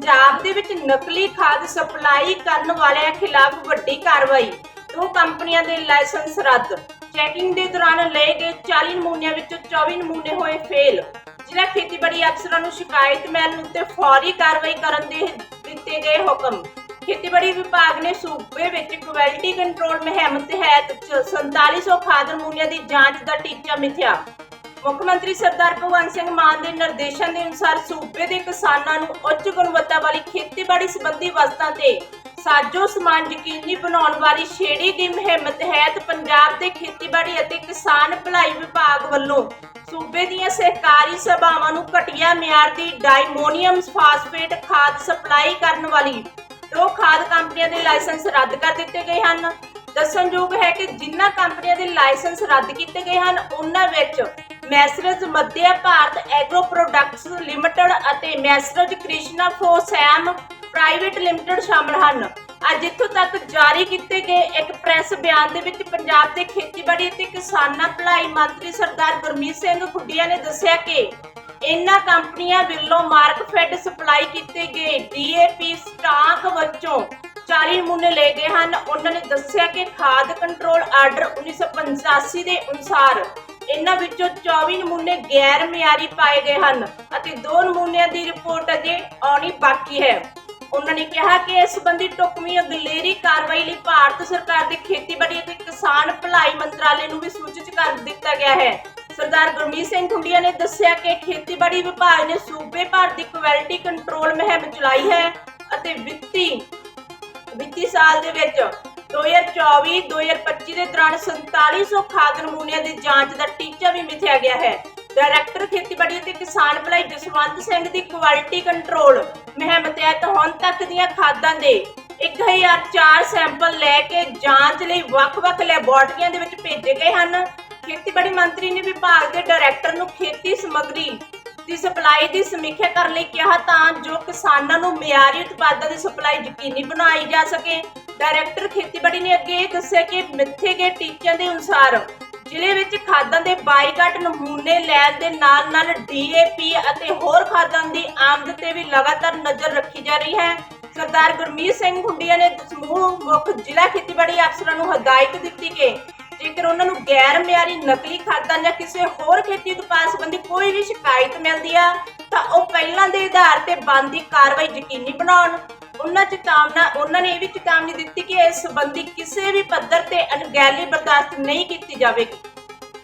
ਪੰਜਾਬ ਦੇ ਵਿੱਚ ਨਕਲੀ ਖਾਦ ਸਪਲਾਈ ਕਰਨ ਵਾਲਿਆਂ ਖਿਲਾਫ ਵੱਡੀ ਕਾਰਵਾਈ। ਦੋ ਕੰਪਨੀਆਂ ਦੇ ਲਾਇਸੈਂਸ ਰੱਦ। ਚੈਕਿੰਗ ਦੇ ਦੌਰਾਨ ਲਏ ਗਏ 40 ਨਮੂਨਿਆਂ ਵਿੱਚੋਂ 24 ਨਮੂਨੇ ਹੋਏ ਫੇਲ। ਜ਼ਿਲ੍ਹਾ ਖੇਤੀਬਾੜੀ ਅਫਸਰਾਂ ਨੂੰ ਸ਼ਿਕਾਇਤ ਮਿਲਣ ਉੱਤੇ ਫੌਰੀ ਕਾਰਵਾਈ ਕਰਨ ਦੇ ਦਿੱਤੇ ਗਏ ਹੁਕਮ। ਖੇਤੀਬਾੜੀ ਵਿਭਾਗ ਨੇ ਸੂਬੇ ਵਿੱਚ ਕੁਆਲਿਟੀ ਕੰਟਰੋਲ ਮੁਹਿੰਮ ਤਹਿਤ 4700 ਖਾਦ ਨਮੂਨਿਆਂ ਦੀ ਜਾਂਚ ਦਾ ਟੀਚਾ ਮਿਥਿਆ। ਮੁੱਖ ਮੰਤਰੀ ਸਰਦਾਰ ਭਗਵੰਤ ਸਿੰਘ ਮਾਨ ਦੇ ਨਿਰਦੇਸ਼ਾਂ ਦੇ ਅਨੁਸਾਰ ਸੂਬੇ ਦੇ ਕਿਸਾਨਾਂ ਨੂੰ ਉੱਚ ਗੁਣਵੱਤਾ ਵਾਲੀ ਖੇਤੀਬਾੜੀ ਸੰਬੰਧੀ ਵਸਤਾਂ ਤੇ ਸਾਜੋ ਸਮਾਨ ਯਕੀਨੀ ਬਣਾਉਣ ਵਾਲੀ ਛੇੜੀ ਦੀ ਮੁਹਿੰਮ ਤਹਿਤ ਪੰਜਾਬ ਦੇ ਖੇਤੀਬਾੜੀ ਅਤੇ ਕਿਸਾਨ ਭਲਾਈ ਵਿਭਾਗ ਵੱਲੋਂ ਸੂਬੇ ਦੀਆਂ ਸਹਿਕਾਰੀ ਸਭਾਵਾਂ ਨੂੰ ਘਟੀਆ ਮਿਆਰ ਦੀ ਡਾਈਮੋਨੀਅਮ ਫਾਸਫੇਟ ਖਾਦ ਸਪਲਾਈ ਕਰਨ ਵਾਲੀ ਦੋ ਖਾਦ ਕੰਪਨੀਆਂ ਦੇ ਲਾਇਸੈਂਸ ਰੱਦ ਕਰ ਦਿੱਤੇ ਗਏ ਹਨ। ਦੱਸਣਯੋਗ ਹੈ ਕਿ ਜਿਨ੍ਹਾਂ ਕੰਪਨੀਆਂ ਦੇ ਲਾਇਸੈਂਸ ਰੱਦ ਕੀਤੇ ਗਏ ਹਨ, ਉਹਨਾਂ ਵਿੱਚ messrs Madhya Bharat agro products limited ਅਤੇ messrs Krishna Phoschem private limited ਸ਼ਾਮਲ ਹਨ। ਅੱਜ ਇੱਥੋਂ ਤੱਕ ਜਾਰੀ ਕੀਤੇ ਗਏ ਇੱਕ ਪ੍ਰੈਸ ਬਿਆਨ ਦੇ ਵਿੱਚ ਪੰਜਾਬ ਦੇ ਖੇਤੀਬਾੜੀ ਅਤੇ ਕਿਸਾਨਾਂ ਭਲਾਈ ਮੰਤਰੀ ਸਰਦਾਰ ਗੁਰਮੀਤ ਸਿੰਘ ਖੁੱਡੀਆਂ ਨੇ ਦੱਸਿਆ ਕਿ ਇਨ੍ਹਾਂ ਕੰਪਨੀਆਂ ਵੱਲੋਂ ਮਾਰਕਫੈਡ ਸਪਲਾਈ ਕੀਤੇ ਗਏ ਡੀਏਪੀ ਸਟਾਕ ਵਿੱਚੋਂ 40 ਨਮੂਨੇ ਲਏ ਗਏ ਹਨ। ਉਹਨਾਂ ਨੇ ਦੱਸਿਆ ਕਿ ਖਾਦ ਕੰਟਰੋਲ ਆਰਡਰ 1985 ਦੇ ਅਨੁਸਾਰ ਇਹਨਾਂ ਵਿੱਚੋਂ 24 ਨਮੂਨੇ ਗੈਰ ਮਿਆਰੀ ਪਾਏ ਗਏ ਹਨ ਅਤੇ ਦੋ ਨਮੂਨਿਆਂ ਦੀ ਰਿਪੋਰਟ ਅਜੇ ਆਉਣੀ ਬਾਕੀ ਹੈ। ਉਹਨਾਂ ਨੇ ਕਿਹਾ ਕਿ ਇਸ ਸੰਬੰਧੀ ਟੁਕਵੀਂ ਅਗਲੇਰੀ ਕਾਰਵਾਈ ਲਈ ਭਾਰਤ ਸਰਕਾਰ ਦੇ ਖੇਤੀਬਾੜੀ ਅਤੇ ਕਿਸਾਨ ਭਲਾਈ ਮੰਤਰਾਲੇ ਨੂੰ ਵੀ ਸੂਚਿਤ ਕਰ ਦਿੱਤਾ ਗਿਆ ਹੈ। ਸਰਦਾਰ ਗੁਰਮੀਤ ਸਿੰਘ ਖੁੰਡੀਆ ਨੇ ਦੱਸਿਆ ਕਿ ਖੇਤੀਬਾੜੀ ਵਿਭਾਗ ਨੇ ਸੂਬੇ ਭਰ ਦੀ ਕੁਆਲਿਟੀ ਕੰਟਰੋਲ ਮੁਹਿੰਮ ਚਲਾਈ ਹੈ ਅਤੇ ਵਿੱਤੀ ਵਿੱਤੀ ਸਾਲ ਦੇ ਵਿੱਚ 2024-2025 ਦੇ ਦੌਰਾਨ 4700 ਖਾਦ ਨਮੂਨਿਆਂ ਦੀ ਜਾਂਚ ਦਾ ਟੀਚਾ ਵੀ ਮਿਥਿਆ ਗਿਆ ਹੈ। ਡਾਇਰੈਕਟਰ ਖੇਤੀਬਾੜੀ ਅਤੇ ਕਿਸਾਨ ਭਲਾਈ ਜਸਵੰਤ ਸਿੰਘ ਦੀ ਕੁਆਲਿਟੀ ਕੰਟਰੋਲ ਮੁਹਿੰਮ ਤਹਿਤ ਹੁਣ ਤੱਕ ਦੀਆਂ ਖਾਦਾਂ ਦੇ 1004 ਸੈਂਪਲ ਲੈ ਕੇ ਜਾਂਚ ਲਈ ਵੱਖ-ਵੱਖ ਲੈਬੋਰਟਰੀਆਂ ਦੇ ਵਿੱਚ ਭੇਜੇ ਗਏ ਹਨ। ਖੇਤੀਬਾੜੀ ਮੰਤਰੀ ਨੇ ਵਿਭਾਗ ਦੇ ਡਾਇਰੈਕਟਰ ਨੂੰ ਖੇਤੀ ਸਮੱਗਰੀ ਦੀ ਸਪਲਾਈ ਦੀ ਸਮੀਖਿਆ ਕਰਨ ਲਈ ਕਿਹਾ ਤਾਂ ਜੋ ਕਿਸਾਨਾਂ ਨੂੰ ਮਿਆਰੀ ਉਤਪਾਦਾਂ ਦੀ ਸਪਲਾਈ ਯਕੀਨੀ ਬਣਾਈ ਜਾ ਸਕੇ। ਡਾਇਰੈਕਟਰ ਖੇਤੀਬਾੜੀ ਨੇ ਅੱਗੇ ਦੱਸਿਆ ਕਿ ਮਿੱਥੇ ਗਏ ਟੀਚਿਆਂ ਦੇ ਅਨੁਸਾਰ ਜ਼ਿਲ੍ਹੇ ਵਿੱਚ ਖਾਦਾਂ ਦੇ ਬਾਈਕਾਟ ਨਮੂਨੇ ਲੈਣ ਦੇ ਨਾਲ ਨਾਲ ਡੀਏਪੀ ਅਤੇ ਹੋਰ ਖਾਦਾਂ ਦੀ ਆਮਦ ਤੇ ਵੀ ਲਗਾਤਾਰ ਨਜ਼ਰ ਰੱਖੀ ਜਾ ਰਹੀ ਹੈ। ਸਰਦਾਰ ਗੁਰਮੀਤ ਸਿੰਘ ਖੁੰਡੀਆ ਨੇ ਸਮੂਹ ਮੁੱਖ ਜ਼ਿਲ੍ਹਾ ਖੇਤੀਬਾੜੀ ਅਫਸਰਾਂ ਨੂੰ ਹਦਾਇਤ ਦਿੱਤੀ ਕਿ ਜੇਕਰ ਉਹਨਾਂ ਨੂੰ ਗੈਰ ਮਿਆਰੀ ਨਕਲੀ ਖਾਦਾਂ ਜਾਂ ਕਿਸੇ ਹੋਰ ਖੇਤੀ ਉਤਪਾਦ ਸੰਬੰਧੀ ਕੋਈ ਵੀ ਸ਼ਿਕਾਇਤ ਮਿਲਦੀ ਆ, ਤਾਂ ਉਹ ਪਹਿਲਾਂ ਦੇ ਆਧਾਰ ਤੇ ਬਣਦੀ ਕਾਰਵਾਈ ਯਕੀਨੀ ਬਣਾਉਣ। ਉਹਨਾਂ ਚੇਤਾਵਨਾ, ਉਹਨਾਂ ਨੇ ਇਹ ਵੀ ਚੇਤਾਵਨੀ ਦਿੱਤੀ ਕਿ ਇਸ ਸੰਬੰਧੀ ਕਿਸੇ ਵੀ ਪੱਧਰ ਤੇ ਅਣਗਹਿਲੀ ਬਰਦਾਸ਼ਤ ਨਹੀਂ ਕੀਤੀ ਜਾਵੇਗੀ।